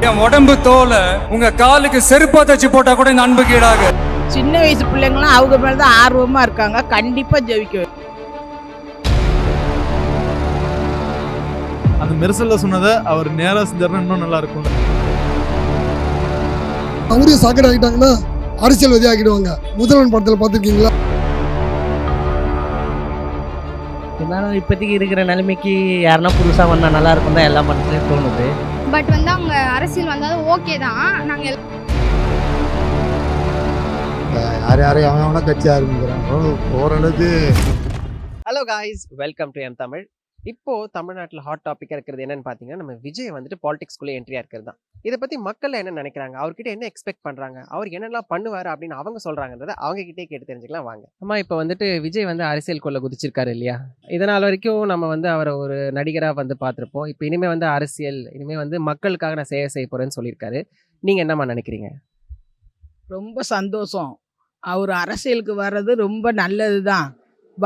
என் உடம்பு தோலை உங்க காலுக்கு செருப்பா தச்சு போட்டா கூட இந்த அன்புக்கு ஈடாக சின்ன வயசு பிள்ளைங்களாம் அவங்க மேல தான் ஆர்வமா இருக்காங்க. கண்டிப்பா ஜெயிக்க வை- அந்த மெர்சல்ல சொன்னதை அவர் நேரா செஞ்சாருன்னா இன்னும் நல்லா இருக்கும். அவரையும் சாக்கடை ஆகிட்டாங்கன்னா அரசியல்வாதி ஆக்கிடுவாங்க. முதல்வன் படத்தில் பார்த்துருக்கீங்களா? இருந்தாலும் இப்போதைக்கு இருக்கிற நிலைமைக்கு யாருன்னா புதுசாக வந்தால் நல்லா இருக்கும் தான் எல்லா மனசுலையும் தோணுது. பட் வந்து அவங்க அரசியல் வந்தாலும் ஓகே தான். நாங்கள் யார் யாரையும் அவன் அவனா கட்சி ஆரம்பிக்கிறான் ஓரளவுக்கு hello guys welcome to M Tamil இப்போ தமிழ்நாட்டில் ஹாட் டாப்பிக்காக இருக்கிறது என்னன்னு பார்த்தீங்கன்னா நம்ம விஜய் வந்துட்டு பாலிடிக்ஸ்குள்ளே என்ட்ரியாக இருக்கிறது தான். இதை பற்றி மக்கள் என்ன நினைக்கிறாங்க? அவர்கிட்ட என்ன எக்ஸ்பெக்ட் பண்ணுறாங்க அவர் என்னெல்லாம் பண்ணுவார் அப்படின்னு அவங்க சொல்கிறாங்கன்றத அவங்க கிட்டே கேட்டு தெரிஞ்சுக்கலாம் வாங்க. அம்மா இப்போ வந்துட்டு விஜய் வந்து அரசியலுக்குள்ளே குதிச்சிருக்காரு இல்லையா? இதனால் வரைக்கும் நம்ம வந்து அவரை ஒரு நடிகராக வந்து பார்த்துருப்போம். இப்போ இனிமேல் வந்து அரசியல் இனிமேல் வந்து மக்களுக்காக நான் சேவை செய்ய போகிறேன்னு சொல்லியிருக்காரு. நீங்கள் என்னம்மா நினைக்கிறீங்க? ரொம்ப சந்தோஷம். அவர் அரசியலுக்கு வர்றது ரொம்ப நல்லது தான்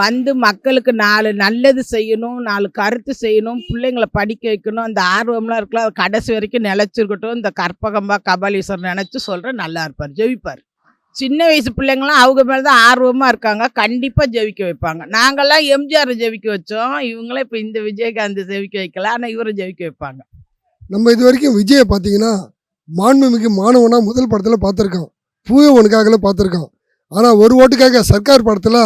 வந்து மக்களுக்கு நாலு நல்லது செய்யணும் நாலு கருத்து செய்யணும் பிள்ளைங்களை படிக்க வைக்கணும் அந்த ஆர்வம்லாம் இருக்கலாம் அது கடைசி வரைக்கும் நிலச்சிருக்கட்டும். இந்த கற்பகம்பா கபாலீஸ்வரர் நினச்சி சொல்கிறேன் நல்லா இருப்பார் ஜெயிப்பார். சின்ன வயசு பிள்ளைங்களாம் அவங்க மேலே தான் ஆர்வமாக இருக்காங்க கண்டிப்பாக ஜெயிக்க வைப்பாங்க. நாங்கள்லாம் எம்ஜிஆரை ஜெயிக்க வச்சோம் இவங்களே இப்போ இந்த விஜயகாந்த் ஜெயிக்க வைக்கல ஆனால் இவரை ஜெயிக்க வைப்பாங்க. நம்ம இது வரைக்கும் விஜயை பார்த்தீங்கன்னா மாண்புமிகு மாணவனா முதல் படத்தில் பார்த்துருக்கோம் பூவே உனக்காகல பார்த்துருக்கோம் ஆனால் ஒரு ஓட்டுக்காக சர்க்கார் படத்தில்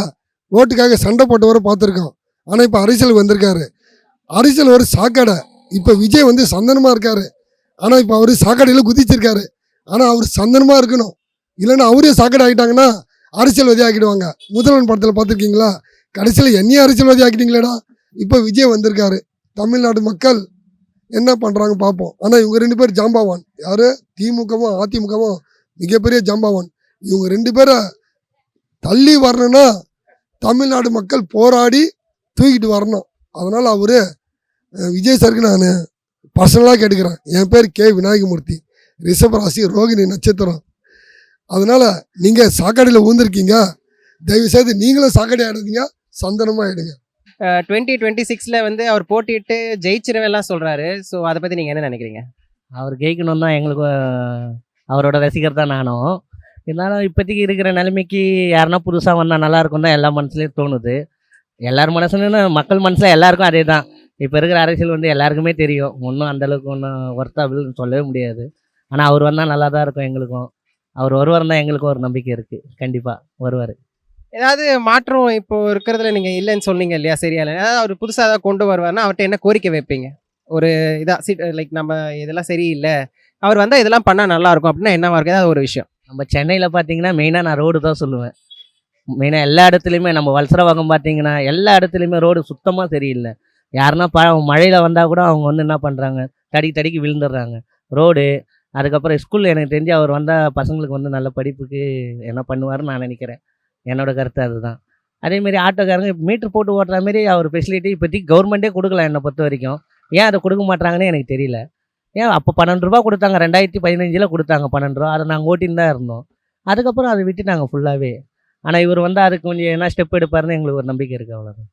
ஓட்டுக்காக சண்டை போட்டவரை பார்த்துருக்கோம் ஆனால் இப்போ அரசியல் வந்திருக்காரு. அரசியல் ஒரு சாக்கடை. இப்போ விஜய் வந்து சந்தனமாக இருக்காரு. ஆனால் இப்போ அவர் சாக்கடையில் குதிச்சிருக்காரு. ஆனால் அவர் சந்தனமாக இருக்கணும். இல்லைன்னா அவரே சாக்கடை ஆகிட்டாங்கன்னா அரசியல்வாதி ஆக்கிடுவாங்க. முதல்வன் படத்தில் பார்த்துருக்கீங்களா? கடைசியில் என்னையும் அரசியல்வாதி ஆக்கிட்டீங்களேடா. இப்போ விஜய் வந்திருக்காரு. தமிழ்நாடு மக்கள் என்ன பண்ணுறாங்க பார்ப்போம். ஆனால் இவங்க ரெண்டு பேர் ஜாம்பாவான். யார்? திமுகவும் அதிமுகவும் மிகப்பெரிய ஜாம்பாவான். இவங்க ரெண்டு பேரை தள்ளி வரணும்னா தமிழ்நாடு மக்கள் போராடி தூக்கிட்டு வரணும். அதனால் அவர் விஜய் சாருக்கு நான் பர்சனலாக கேட்டுக்கிறேன். என் பேர் கே. விநாயகமூர்த்தி. ரிஷபராசி ரோகிணி நட்சத்திரம். அதனால் நீங்கள் சாக்கடையில் ஊந்திருக்கீங்க தயவுசெய்து நீங்களும் சாக்கடை ஆயிடுறீங்க சந்தனமாக ஆயிடுங்க. டுவெண்ட்டி டுவெண்ட்டி சிக்ஸில் வந்து அவர் போட்டியிட்டு ஜெயிச்சிருவேலாம் சொல்கிறாரு ஸோ அதை பற்றி நீங்கள் என்ன நினைக்கிறீங்க? அவர் ஜெயிக்கணும் தான் எங்களுக்கு அவரோட ரசிகர் தான் நானும். இருந்தாலும் இப்போதைக்கு இருக்கிற நிலைமைக்கு யாருன்னா புதுசாக வந்தால் நல்லா இருக்கும் தான் எல்லா மனசுலேயும் தோணுது. எல்லார் மனசுன்னு மக்கள் மனசில் எல்லாருக்கும் அதே தான் இப்போ இருக்கிற அரசியல் வந்து எல்லாருக்குமே தெரியும். ஒன்றும் அந்தளவுக்கு ஒன்றும் ஒர்த்தாபிள்னு சொல்லவே முடியாது. ஆனால் அவர் வந்தால் நல்லா தான் இருக்கும் எங்களுக்கும். அவர் வருவார் தான் எங்களுக்கும் ஒரு நம்பிக்கை இருக்குது கண்டிப்பாக வருவார் ஏதாவது மாற்றம் இப்போ இருக்கிறதுல நீங்கள் இல்லைன்னு சொன்னீங்க இல்லையா? சரியா இல்லை ஏதாவது அவர் புதுசாக ஏதாவது கொண்டு வருவார்னா அவர்கிட்ட என்ன கோரிக்கை வைப்பீங்க? ஒரு இதா லைக் நம்ம இதெல்லாம் சரியில்லை. அவர் வந்தால் இதெல்லாம் பண்ணால் நல்லாயிருக்கும் அப்படின்னா என்னவா இருக்கு ஏதாவது ஒரு விஷயம். நம்ம சென்னையில் பார்த்தீங்கன்னா மெயினாக நான் ரோடு தான் சொல்லுவேன். மெயினாக எல்லா இடத்துலையுமே நம்ம வல்சரவாகம் பார்த்தீங்கன்னா எல்லா இடத்துலையுமே ரோடு சுத்தமாக சரியில்லை. யாருன்னா ப மழையில் வந்தால் கூட அவங்க வந்து என்ன பண்ணுறாங்க தடி தடிக்கு விழுந்துடுறாங்க. ரோடு அதுக்கப்புறம் ஸ்கூலில் எனக்கு தெரிஞ்சு அவர் வந்தால் பசங்களுக்கு வந்து நல்ல படிப்புக்கு என்ன பண்ணுவாருன்னு நான் நினைக்கிறேன். என்னோடய கருத்து அதுதான். அதேமாரி ஆட்டோக்காரங்க மீட்ரு போட்டு ஓட்டுற மாதிரி அவர் ஃபெசிலிட்டி இப்போதைக்கு கவர்மெண்ட்டே கொடுக்கலாம் என்னை பொறுத்த வரைக்கும் ஏன் அதை கொடுக்க மாட்டாங்கன்னு எனக்கு தெரியல. ஏன் அப்போ பன்னெண்டு ரூபா கொடுத்தாங்க ரெண்டாயிரத்தி பதினஞ்சில் கொடுத்தாங்க பன்னெண்டு ரூபா அதை நாங்கள் ஓட்டின்னு தான் இருந்தோம். அதுக்கப்புறம் அதை விட்டுட்டாங்க ஃபுல்லாகவே ஆனால் இவர் வந்து அதுக்கு கொஞ்சம் என்ன ஸ்டெப் எடுப்பாருன்னு எங்களுக்கு ஒரு நம்பிக்கை இருக்குது அவ்வளோதான்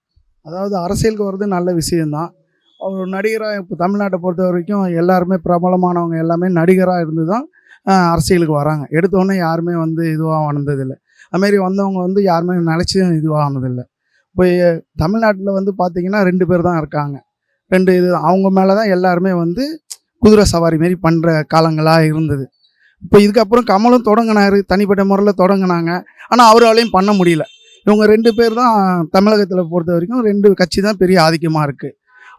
அதாவது அரசியலுக்கு வர்றது நல்ல விஷயம்தான். அவர் நடிகராக இப்போ தமிழ்நாட்டை பொறுத்த வரைக்கும் எல்லாருமே பிரபலமானவங்க எல்லாமே நடிகராக இருந்து தான் அரசியலுக்கு வராங்க. எடுத்தோடனே யாருமே வந்து இதுவாக வந்ததில்லை. அதுமாரி வந்தவங்க வந்து யாருமே நினச்சி இதுவாக ஆனதில்லை இப்போ தமிழ்நாட்டில் வந்து பார்த்திங்கன்னா ரெண்டு பேர் தான் இருக்காங்க. ரெண்டு இது அவங்க மேலே தான் எல்லாருமே வந்து குதிரை சவாரி மாரி பண்ணுற காலங்களாக இருந்தது. இப்போ இதுக்கப்புறம் கமலும் தொடங்கினாரு தனிப்பட்ட முறையில் தொடங்கினாங்க. ஆனால் அவராலையும் பண்ண முடியல. இவங்க ரெண்டு பேர் தான் தமிழகத்தில் பொறுத்த வரைக்கும் ரெண்டு கட்சி தான் பெரிய ஆதிக்கமாக இருக்குது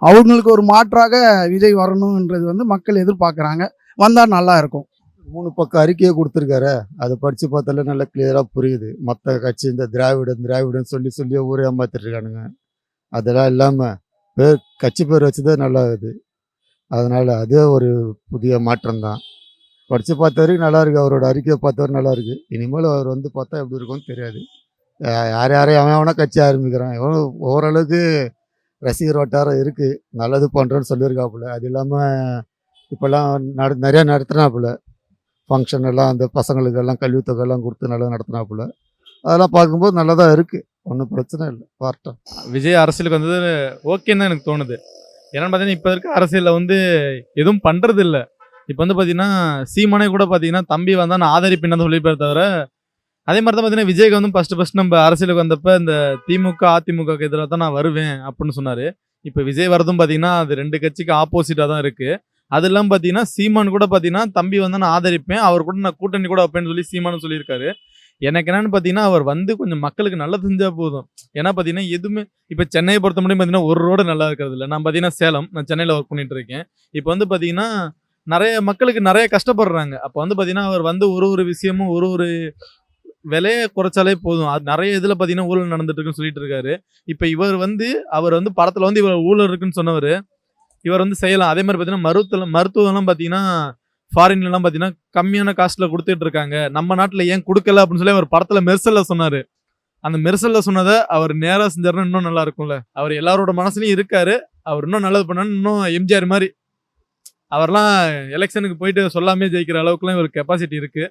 அவங்களுக்கு ஒரு மாற்றாக விஜய் வரணுன்றது வந்து மக்கள் எதிர்பார்க்குறாங்க. வந்தால் நல்லா இருக்கும். மூணு பக்கம் அறிக்கையை கொடுத்துருக்காரு. அதை படித்து பார்த்தாலே நல்லா கிளியராக புரியுது. மற்ற கட்சி இந்த திராவிடன் திராவிடன் சொல்லி சொல்லி ஊரே ஏமாத்திட்டு இருக்கானுங்க. அதெல்லாம் இல்லாமல் பேர் கட்சி பேர் வச்சதே நல்லா இருக்குது. அதனால் அதே ஒரு புதிய மாற்றம் தான் படித்து பார்த்த வரைக்கும் நல்லாயிருக்கு அவரோட அறிக்கையை பார்த்த வரைக்கும் நல்லாயிருக்கு இனிமேல் அவர் வந்து பார்த்தா எப்படி இருக்கும்னு தெரியாது. யார் யாரையும் அவன் அவனா கட்சி ஆரம்பிக்கிறான். எவ்வளோ ஓரளவுக்கு ரசிகர் வட்டாரம் இருக்குது நல்லது பண்ணுறோன்னு சொல்லியிருக்காப்புல. அது இல்லாமல் இப்போல்லாம் நட நிறையா நடத்துனாப்புல. ஃபங்க்ஷன் எல்லாம் அந்த பசங்களுக்கு எல்லாம் கல்வித் கொடுத்து நல்லா நடத்தினாப்புல. அதெல்லாம் பார்க்கும்போது நல்லா தான் இருக்குது ஒன்றும் பிரச்சனை இல்லை. பார்ட்டம் விஜய் அரசியலுக்கு வந்தது ஓகேன்னு தான் எனக்கு தோணுது. ஏன்னா பார்த்தீங்கன்னா இப்போ இருக்க அரசியலில் வந்து எதுவும் பண்ணுறது இல்லை இப்போ வந்து பார்த்தீங்கன்னா சீமானே கூட பார்த்தீங்கன்னா தம்பி வந்தால் நான் ஆதரிப்பேன் தான் தவிர அதே மாதிரி தான் பார்த்தீங்கன்னா விஜய்க்கு வந்து ஃபஸ்ட்டு ஃபஸ்ட் நம்ம அரசியலுக்கு வந்தப்போ இந்த திமுக அதிமுக எதிராக தான் நான் வருவேன் அப்படின்னு சொன்னார். இப்போ விஜய் வரதும் பார்த்தீங்கன்னா அது ரெண்டு கட்சிக்கு ஆப்போசிட்டாக தான் இருக்குது அது இல்லாமல் பார்த்தீங்கன்னா சீமான் கூட பார்த்தீங்கன்னா தம்பி வந்து நான் ஆதரிப்பேன் அவர் கூட நான் கூட்டணி கூட வைப்பேன்னு சொல்லி சீமானு சொல்லியிருக்காரு. எனக்கு என்னன்னு பார்த்தீங்கன்னா அவர் வந்து கொஞ்சம் மக்களுக்கு நல்லா செஞ்சா போதும். ஏன்னா பார்த்தீங்கன்னா எதுவுமே இப்போ சென்னையை பொறுத்த முடியும் பார்த்தீங்கன்னா ஒரு ரோடு நல்லா இருக்கிறது இல்லை. நான் பார்த்தீங்கன்னா சேலம் நான் சென்னையில் ஒர்க் பண்ணிட்டு இருக்கேன். இப்போ வந்து பார்த்தீங்கன்னா நிறைய மக்களுக்கு நிறைய கஷ்டப்படுறாங்க. அப்போ வந்து பார்த்தீங்கன்னா அவர் வந்து ஒரு ஒரு விஷயமும் ஒரு ஒரு விலையை குறைச்சாலே போதும். அது நிறைய இதில் பார்த்தீங்கன்னா ஊழல் நடந்துட்டு இருக்குன்னு சொல்லிட்டு இருக்காரு. இப்போ இவர் வந்து அவர் வந்து படத்தில் வந்து இவர் ஊழல் இருக்குன்னு சொன்னவர் இவர் வந்து செய்யலாம். அதே மாதிரி பார்த்தீங்கன்னா மருத்துவ மருத்துவம்லாம் பார்த்தீங்கன்னா ஃபாரின்லாம் பார்த்தீங்கன்னா கம்மியான காஸ்ட்டில் கொடுத்துட்டு இருக்காங்க நம்ம நாட்டில் ஏன் கொடுக்கல அப்படின்னு சொல்லி அவர் படத்தில் மெர்சலில் சொன்னார். அந்த மெர்சலில் சொன்னதை அவர் நேராக செஞ்சாருன்னா இன்னும் நல்லா இருக்கும்ல. அவர் எல்லாரோட மனசுலையும் இருக்காரு. அவர் இன்னும் நல்லது பண்ணான்னு இன்னும் எம்ஜிஆர் மாதிரி. அவர்லாம் எலெக்ஷனுக்கு போயிட்டு சொல்லாமே ஜெயிக்கிற அளவுக்குலாம் இவர் கெப்பாசிட்டி இருக்குது